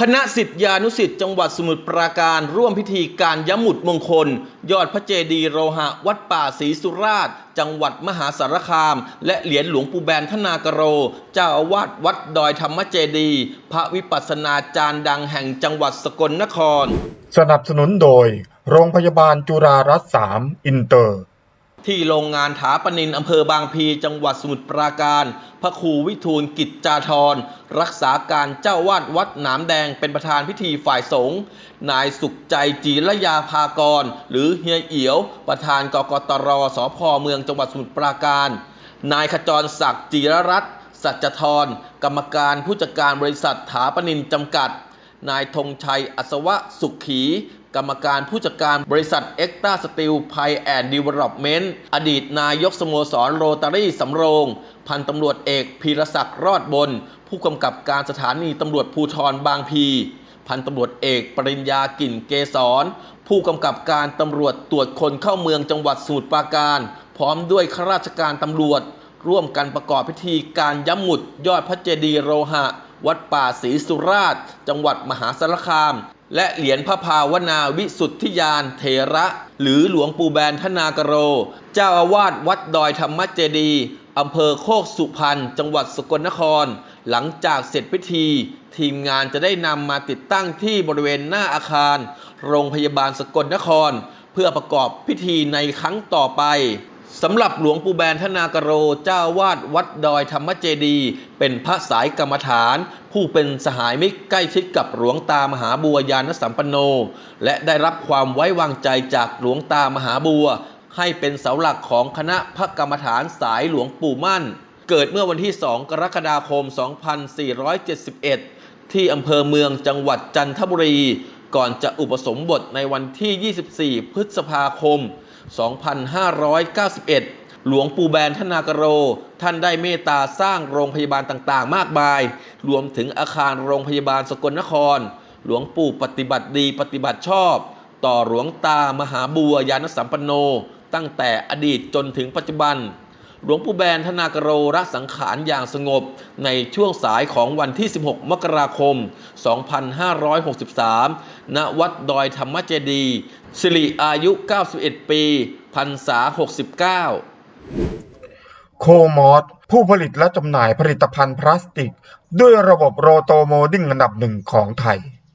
คณะสิทธิานุสิทธิ์จังหวัดสมุทรปราการร่วมพิธีการย้ำหมุดมงคล ยอดพระเจดีย์โลหะ วัดป่าศรีสุราษฎร์จังหวัดมหาสารคาม และเหรียญหลวงปู่แบนทนากโร เจ้าอาวาสวัดดอยธรรมเจดีย์พระวิปัสสนาจารย์ดังแห่งจังหวัดสกลนคร สนับสนุนโดย โรงพยาบาลจุฬารัตน์สามอินเตอร์ ที่โรงงานถาปนินอำเภอบางพี จังหวัดสมุทรปราการ พระครูวิทูลกิจจาธรรักษาการเจ้าวาดวัดหนามแดงเป็นประธานพิธีฝ่ายสงฆ์นายสุขใจจีรยาภากร หรือเฮียเอียว ประธานกกตรสพเมืองจังหวัดสมุทรปราการ นายขจรศักดิ์จีรรัตน์สัจธรกรรมการผู้จัดการบริษัทถาปนินจำกัดนายธงชัยอัศวะสุขี กรรมการผู้จัดการบริษัทเอ็กตาสตีลไพแอนด์ดีเวล็อปเมนต์อดีตนายกสโมสรโรตารี่สำโรง พันตำรวจเอกพีรศักดิ์รอดบน ผู้กำกับการสถานีตำรวจภูธรบางพี พันตำรวจเอกปริญญากิ่นเกษรผู้กำกับการตำรวจตรวจคนเข้าเมืองจังหวัดสมุทรปราการ พร้อมด้วยข้าราชการตำรวจ ร่วมกันประกอบพิธีการย้ำหมุดยอดพระเจดีย์โลหะ วัดป่าศรีสุราษฎร์จังหวัดมหาสารคาม และเหรียญพระภาวนาวิสุทธิยานเถระ หรือหลวงปู่แบนทนากโร เจ้าอาวาสวัดดอยธรรมเจดีอำเภอโคกสุพรรณจังหวัดสกลนคร หลังจากเสร็จพิธี ทีมงานจะได้นำมาติดตั้งที่บริเวณหน้าอาคาร โรงพยาบาลสกลนคร เพื่อประกอบพิธีในครั้งต่อไป สำหรับหลวงปู่แบนทนากโรเจ้าวาดวัดดอยธรรมเจดี เป็นพระสายกรรมฐาน ผู้เป็นสหายมิตรใกล้ชิดกับหลวงตามหาบัวยานสัมปันโน และได้รับความไว้วางใจจากหลวงตามหาบัว ให้เป็นเสาหลักของคณะพระกรรมฐานสายหลวงปู่มั่น เกิดเมื่อวันที่ 2 กรกฎาคม 2471 ที่อำเภอเมืองจังหวัดจันทบุรี ก่อนจะอุปสมบทในวันที่ 24 พฤษภาคม 2591 หลวงปู่แบนทนากโร ท่านได้เมตตาสร้างโรงพยาบาลต่างๆ มากมาย รวมถึงอาคารโรงพยาบาลสกลนคร หลวงปู่ปฏิบัติดีปฏิบัติชอบ ต่อหลวงตามหาบัวยานสัมปันโน ตั้งแต่อดีตจนถึงปัจจุบัน หลวงปู่แบนธนากโรรักสังขารอย่างสงบ ในช่วงสายของวันที่ 16 มกราคม 2563 ณ วัดดอยธรรมเจดีสิริอายุ 91 ปีพรรษา 69 โคมอสผู้ผลิตและจำหน่ายผลิตภัณฑ์พลาสติก ด้วยระบบโรโตโมดิ้งอันดับหนึ่งของไทย